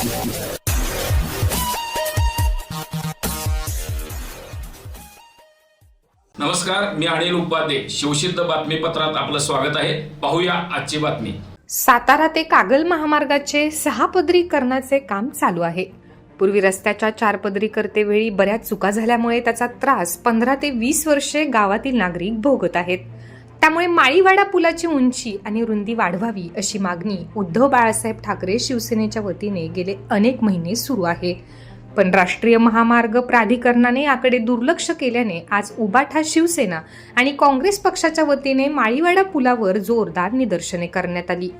नमस्कार मी अनिल उपाध्ये. शिवसिद्ध बातमीपत्रात आपलं स्वागत आहे. पाहूया आजची बातमी. सातारा ते कागल महामार्गाचे सहा पदरीकरणाचे काम चालू आहे. पूर्वी रस्त्याच्या चार पदरी करतेवेळी बऱ्याच चुका झाल्यामुळे त्याचा त्रास पंधरा ते वीस वर्षे गावातील नागरिक भोगत आहेत. त्यामुळे माळीवाडा पुलाची उंची आणि रुंदी वाढवावी अशी मागणी उद्धव बाळासाहेब ठाकरे शिवसेनेच्या वतीने गेले अनेक महिने सुरू आहे. पण राष्ट्रीय महामार्ग प्राधिकरणाने याकडे दुर्लक्ष केल्याने आज उबाठा शिवसेना आणि काँग्रेस पक्षाच्या वतीने माळीवाडा पुलावर जोरदार निदर्शने करण्यात आली.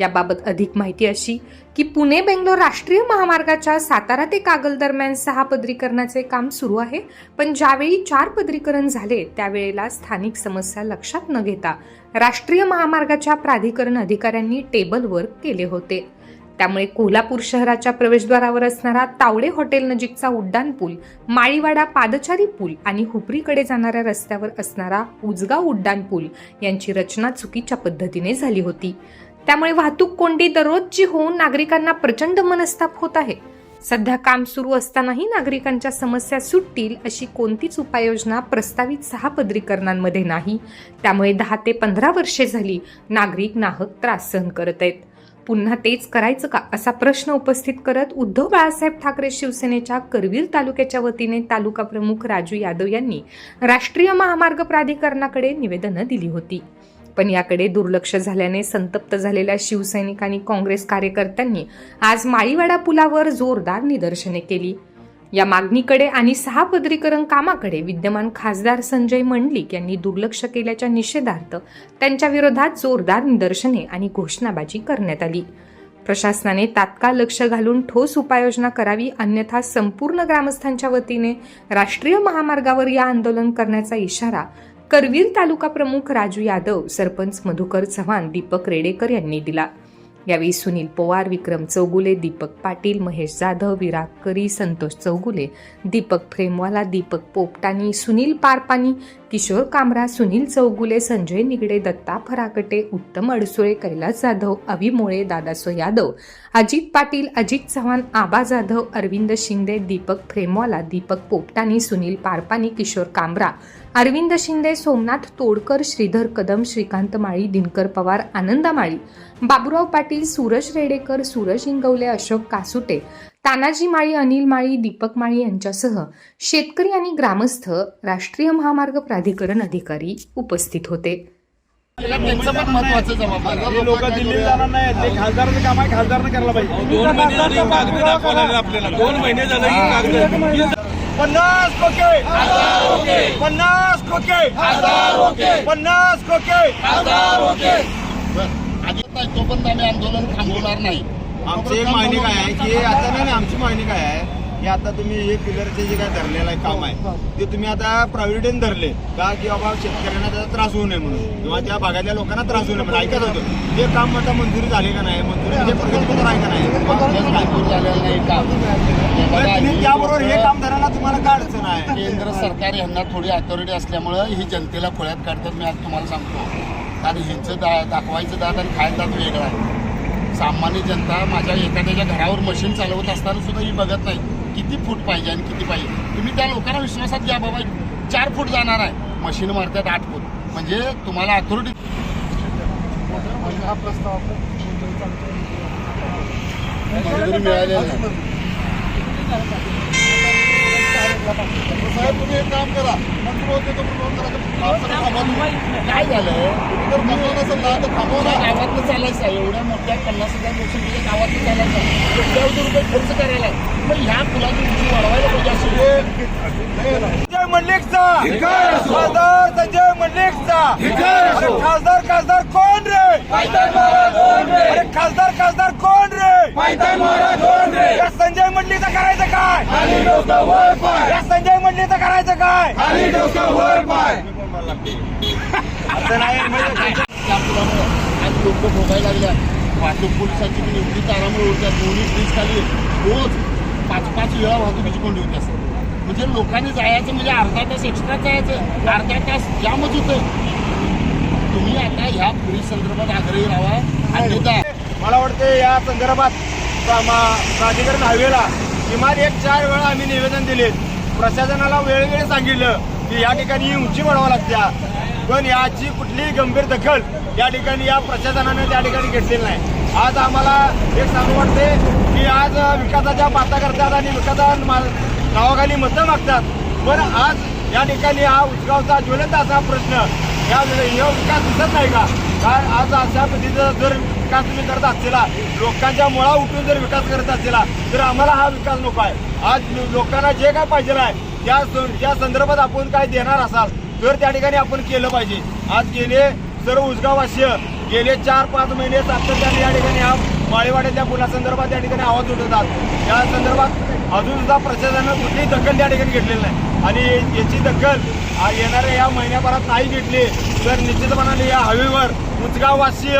याबाबत अधिक माहिती अशी की पुणे बेंगलोर राष्ट्रीय महामार्गाच्या सातारा ते कागल दरम्यान सहा पदरीकरणाचे काम सुरू आहे. पण ज्यावेळी चार पदरीकरण झाले त्यावेळेला स्थानिक समस्या लक्षात न घेता राष्ट्रीय महामार्गाच्या प्राधिकरण अधिकाऱ्यांनी टेबल वर्क केले होते. त्यामुळे कोल्हापूर शहराच्या प्रवेशद्वारावर असणारा तावडे हॉटेल नजीकचा उड्डाण पूल माळीवाडा पादचारी पूल आणि हुपरीकडे जाणाऱ्या रस्त्यावर असणारा उजगाव उड्डाण पूल यांची रचना चुकीच्या पद्धतीने झाली होती. त्यामुळे वाहतूक कोंडी दररोजची होऊन नागरिकांना प्रचंड मनस्ताप होत आहे. सध्या काम सुरू असतानाही नागरिकांच्या समस्या सुटतील अशी कोणतीच उपाययोजना प्रस्तावित सहा पदरीकरणांमध्ये नाही. त्यामुळे दहा ते पंधरा वर्षे झाली नागरिक नाहक त्रास सहन करत आहेत. पुन्हा तेच करायचं का असा प्रश्न उपस्थित करत उद्धव बाळासाहेब ठाकरे शिवसेनेच्या करवीर तालुक्याच्या वतीने तालुका प्रमुख राजू यादव यांनी राष्ट्रीय महामार्ग प्राधिकरणाकडे निवेदनं दिली होती. पण याकडे दुर्लक्ष झाल्याने संतप्त झालेल्या शिवसैनिक आणि काँग्रेस कार्यकर्त्यांनी आज माळीवाडा पुलावर जोरदार निदर्शने केली. या मागणीकडे आणि सहा पदरीकरण कामाकडे विद्यमान खासदार संजय मंडलिक यांनी दुर्लक्ष केल्याच्या निषेधार्थ त्यांच्या विरोधात जोरदार निदर्शने आणि घोषणाबाजी करण्यात आली. प्रशासनाने तात्काळ लक्ष घालून ठोस उपाययोजना करावी अन्यथा संपूर्ण ग्रामस्थांच्या वतीने राष्ट्रीय महामार्गावर या आंदोलन करण्याचा इशारा करवीर तालुका प्रमुख राजू यादव सरपंच मधुकर चव्हाण दीपक रेडेकर यांनी दिला. यावेळी सुनील पवार विक्रम चौगुले दीपक पाटील महेश जाधव विराग करी संतोष चौगुले दीपक फ्रेमवाला दीपक पोपटानी सुनील पारपानी किशोर कामरा सुनील चौगुले संजय निगडे दत्ता फराकटे उत्तम अडसुळे कैलास जाधव अभिमोळे दादासो यादव अजित पाटील अजित चव्हाण आबा जाधव अरविंद शिंदे दीपक फ्रेमवाला दीपक पोपटानी सुनील पारपानी किशोर कामरा अरविंद शिंदे सोमनाथ तोडकर श्रीधर कदम श्रीकांत माळी दिनकर पवार आनंदा माळी बाबुराव पाटील सूरज रेडेकर सूरज इंगवले अशोक कासुटे तानाजी माळी अनिल माळी दीपक माळी यांच्यासह शेतकरी आणि ग्रामस्थ राष्ट्रीय महामार्ग प्राधिकरण अधिकारी उपस्थित होते. त्यांचं पण महत्वाचं जबाबदार. हे लोक दिल्लीला जाणार नाही ते खासदाराचं काम आहे खासदारनं करायला पाहिजे. दोन महिने झाले ही कागद दाखवायला लागले आपल्याला. दोन महिने झाले ही. कागद. पन्नास खोके. पन्नास खोके. पन्नास खोके आधी तोपर्यंत आम्ही आंदोलन थांबवणार नाही. आमची एक मागणी काय आहे की आता नाही नाही, आमची मागणी काय आहे की आता तुम्ही हे पिलरचे जे काय धरलेलं आहे काम आहे ते तुम्ही आता प्रायव्हेटीने धरले का की बाबा शेतकऱ्यांना त्याचा त्रास होऊ नये म्हणून? किंवा त्या भागातल्या लोकांना त्रास होऊ नये म्हणून? ऐकत होतो. ते काम आता मंजुरी झाली का नाही? मंजुरी म्हणजे प्रगतीपत्र आहे का नाही? आपल्याला मंजूर झालेलं नाही का? मग तुम्ही त्याबरोबर हे काम धरायला तुम्हाला काय अडचण आहे? केंद्र सरकार यांना थोडी अथॉरिटी असल्यामुळं ही जनतेला खोळ्यात काढतात मी आज तुम्हाला सांगतो. कारण ह्यांचं दा दाखवायचं दात आणि खायचं दात वेगळं आहे. सामान्य जनता माझ्या एखाद्याच्या घरावर मशीन चालवत असताना सुद्धा ही बघत नाही. किती फूट पाहिजे आणि किती पाहिजे? तुम्ही त्या लोकांना विश्वासात घ्या बाबा चार फूट जाणार आहे. मशीन मारतात आठ फूट म्हणजे तुम्हाला अथॉरिटी हा प्रस्ताव मंजुरी मिळालेला नाही साहेब तुम्ही एक काम करा. मंजूर होते तो काय झालं तुम्ही जर थांबवलं नसेल ना तर थांबवणार गावातलं चालायचं आहे. एवढ्या मोठ्या पन्नास हजार लोकसंख्येच्या गावातलं चालायचं आहे. कोट्यावधी रुपये खर्च करायला. मग ह्या पुलाची उंची वाढवायला पाहिजे संजय मंडलिकचा खासदार संजय मंडलिकचा अरे खासदार खासदार कोण रे? अरे खासदार खासदार कोण रे या संजय मंडलिकचं करायचं काय या संजय मंडलिकचं करायचं काय? असं नाही म्हणजे त्या पुलामुळं आज लोक भोगायला लागल्या वाहतूक पोलिसांची पण एवढी तारामुळे उडतात दोन्ही ब्रिज खाली रोज पाच पाच वेळा वाहतुकीची कोंडी होती असं. म्हणजे लोकांनी जायचं म्हणजे अर्धा तास एक्स्ट्रा जायचं अर्धा तास जामच होतं. तुम्ही आता ह्या पोलीस संदर्भात आग्रही राहा. अन्यथा मला वाटतं या संदर्भात प्राधिकरण हवेला किमान एक चार वेळा आम्ही निवेदन दिले. प्रशासनाला वेळोवेळी सांगितलं की या ठिकाणी उंची वाढवा लागत्या. पण याची कुठलीही गंभीर दखल या ठिकाणी या प्रशासनाने त्या ठिकाणी घेतलेली नाही. आज आम्हाला एक सांगू वाटते की आज विकासाच्या बाता करतात आणि विकासा मा- नावाखाली मतं मागतात. पण आज या ठिकाणी हा उसगावचा ज्वलंत असा प्रश्न या विकास दिसत नाही का? कारण आज अशा पद्धतीचा जर विकास तुम्ही करत असलेला लोकांच्या मुळा उठून जर विकास करत असलेला तर आम्हाला हा विकास नको आहे. आज लोकांना जे काय पाहिजे आहे त्या स- संदर्भात आपण काय देणार असाल तर त्या ठिकाणी आपण केलं पाहिजे. आज गेले सर्व उजगावासीय गेले चार पाच महिने सातत्याने या ठिकाणी हा माळेवाड्याच्या पुलासंदर्भात त्या ठिकाणी आवाज उठवतात. त्या संदर्भात अजून सुद्धा प्रशासनानं कुठलीही दखल त्या ठिकाणी घेतलेली नाही. आणि याची दखल येणाऱ्या या महिन्याभरात नाही घेतली तर निश्चितपणाने या हवेवर उचगाववासीय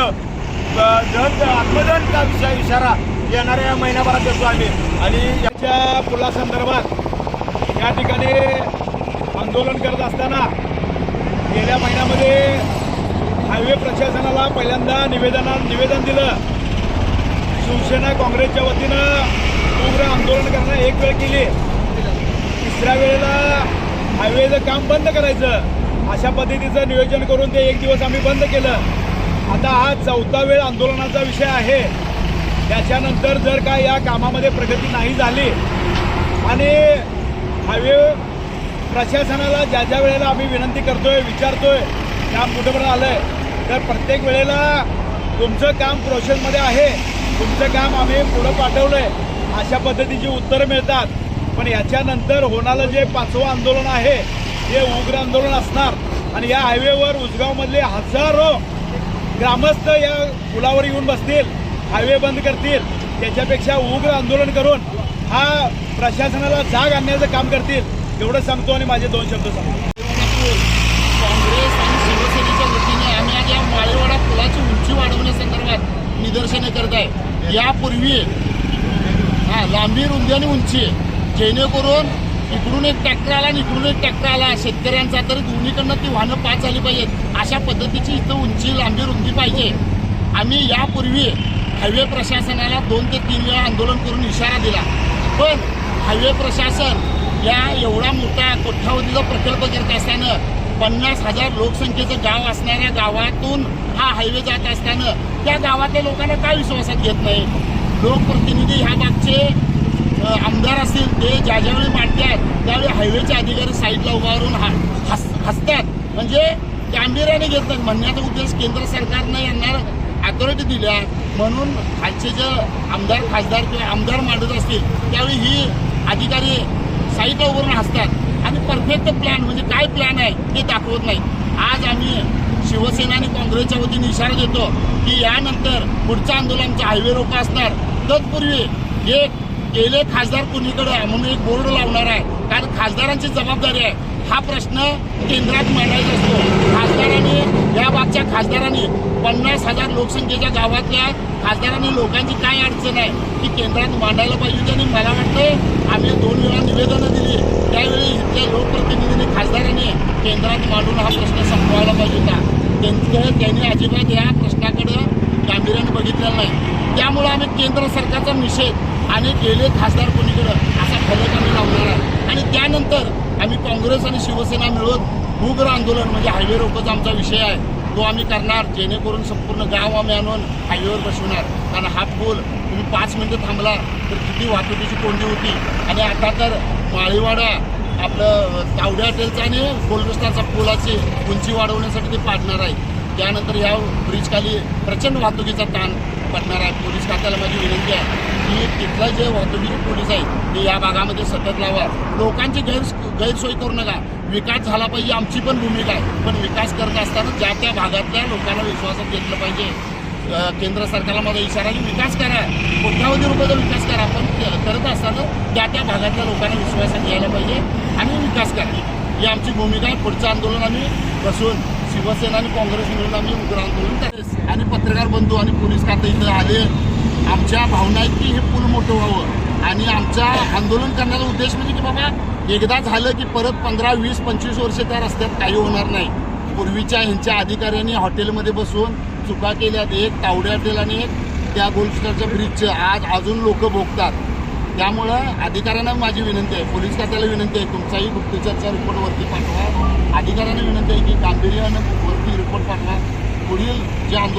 दहन आत्मदहनचा विषय इशारा येणाऱ्या या महिन्याभरात देतो आम्ही. आणि याच्या पुलासंदर्भात या ठिकाणी आंदोलन करत असताना गेल्या महिन्यामध्ये हायवे प्रशासनाला पहिल्यांदा निवेदना निवेदन दिलं. शिवसेना काँग्रेसच्या वतीनं उग्र आंदोलन करणं एक वेळ केली. तिसऱ्या वेळेला हायवेचं काम बंद करायचं. अशा पद्धतीचं नियोजन करून ते एक दिवस आम्ही बंद केलं. आता हा चौथा वेळ आंदोलनाचा विषय आहे. त्याच्यानंतर जर का या कामामध्ये प्रगती नाही झाली आणि हायवे प्रशासनाला ज्या ज्या वेळेला आम्ही विनंती करतोय विचारतोय काम कुठेपर्यंत आलंय तर प्रत्येक वेळेला तुमचं काम प्रोसेसमध्ये आहे. तुमचं काम आम्ही पुढं पाठवलंय. अशा पद्धतीची उत्तरं मिळतात. पण याच्यानंतर होणारं जे पाचवं आंदोलन आहे हे उग्र आंदोलन असणार. आणि या हायवेवर उजगावमधले हजारो ग्रामस्थ या पुलावर येऊन बसतील हायवे बंद करतील. त्याच्यापेक्षा उग्र आंदोलन करून हा प्रशासनाला जाग आणण्याचं काम करतील. एवढं सांगतो आणि माझे दोन शब्द सांगतो काँग्रेस आणि शिवसेनेच्या वतीने आम्ही आज या माळेवाडा पुलाची उंची वाढवण्यासंदर्भात निदर्शनं करत आहे. यापूर्वी हा लांबी रुंदी आणि उंची जेणेकरून इकडून एक ट्रॅक्टर आला आणि इकडून एक ट्रॅक्टर आला. शेतकऱ्यांचा तर दोन्हीकडनं ती वाहनं पास झाली पाहिजेत. अशा पद्धतीची इथं उंची लांबी रुंदी पाहिजे. आम्ही यापूर्वी हायवे प्रशासनाला दोन ते तीन वेळा आंदोलन करून इशारा दिला. पण हायवे प्रशासन या एवढा मोठा कोट्यावधीचा प्रकल्प करत असताना पन्नास हजार लोकसंख्येचं गाव असणाऱ्या गावातून हा हायवे जात असताना त्या गावातल्या लोकांना काय विश्वासात घेत नाही? लोकप्रतिनिधी ह्या मागचे आमदार असतील ते ज्या ज्यावेळी मांडतात त्यावेळी हायवेचे अधिकारी साईडला उभारून हा हस हसतात. म्हणजे गांभीर्याने घेत नाहीत. म्हणण्याचा उद्देश केंद्र सरकारनं यांना अथॉरिटी दिल्या. म्हणून खालचे जे आमदार खासदार किंवा आमदार मांडत असतील त्यावेळी ही अधिकारी साईडला उभारून हसतात. आणि परफेक्ट प्लॅन म्हणजे काय प्लॅन आहे ते दाखवत नाही. आज आम्ही शिवसेना आणि काँग्रेसच्या वतीने इशारा देतो की यानंतर पुढच्या आंदोलनाचे हायवे रोका असणार तत्पूर्वी एक गेले खासदार कुणीकडे आहे? म्हणून एक बोर्ड लावणार आहे. कारण खासदारांची जबाबदारी आहे. हा प्रश्न केंद्रात मांडायचा असतो. खासदारांनी या मागच्या खासदारांनी पन्नास हजार लोकसंख्येच्या गावातल्या खासदारांनी लोकांची काय अडचण आहे ती केंद्रात मांडायला पाहिजे आणि मला वाटतं आम्ही दोन वेळा निवेदनं दिली. त्यावेळी इथल्या लोकप्रतिनिधींनी खासदारांनी केंद्रात मांडून हा प्रश्न संपवायला पाहिजे होता. त्यांचं त्यांनी अजिबात या प्रश्नाकडे गांभीर्याने बघितलं नाही. त्यामुळं आम्ही केंद्र सरकारचा निषेध आणि गेले खासदार कोणीकडं असा फलक आम्ही लावणार आहे. आणि त्यानंतर आम्ही काँग्रेस आणि शिवसेना मिळून उग्र आंदोलन म्हणजे हायवे रोकोचा आमचा विषय आहे तो आम्ही करणार. जेणेकरून संपूर्ण गाव आम्ही आणून हायवेवर बसवणार. कारण हा पूल तुम्ही पाच मिनटं थांबला तर किती वाहतुकीची कोंडी होती. आणि आता तर माळीवाडा आपलं तावड्या हॉटेलचा आणि गोलरस्ताचा पुलाची उंची वाढवण्यासाठी ते पाडणार आहे. त्यानंतर या ब्रिजखाली प्रचंड वाहतुकीचा ताण पडणार आहे. पोलीस खात्याला माझी विनंती आहे की तिथलं जे वाहतुकीचे पोलीस आहे ते या भागामध्ये सतत लावा. लोकांची गैर गैरसोय करू नका. विकास झाला पाहिजे आमची पण भूमिका आहे. पण विकास करत असताना ज्या त्या भागातल्या लोकांना विश्वासात घेतलं पाहिजे. केंद्र सरकारला माझा इशारा की विकास करा. कोट्यावधी रुपयाचा विकास करा. पण करत असताना त्या त्या भागातल्या लोकांना विश्वासात घ्यायला पाहिजे आणि विकास करा. ही आमची भूमिका आहे. पुढचं आंदोलन आम्ही बसून शिवसेना आणि काँग्रेस मिळून आम्ही उग्र आंदोलन करेल आणि पत्रकार बंधू आणि पोलीस खाते इथं आले. आमच्या भावना आहेत की हे पूल मोठं व्हावं. आणि आमचा आंदोलन करण्याचा उद्देश म्हणजे की बाबा एकदा झालं की परत पंधरा वीस पंचवीस वर्ष त्या रस्त्यात काही होणार नाही. पूर्वीच्या ह्यांच्या अधिकाऱ्यांनी हॉटेलमध्ये बसून चुका केल्यात एक तावड्यातील आणि एक त्या गोल्ड ब्रिजचं आज अजून लोक भोगतात. त्यामुळं अधिकाऱ्यांना माझी विनंती आहे. पोलीस खात्याला विनंती आहे. तुमचाही गुप्तचरचा रिपोर्ट वरती पाठवा. अधिकाऱ्यांना विनंती आहे की गांभीर्यानं वरती रिपोर्ट पाठवा. पुढील जे आंदोलन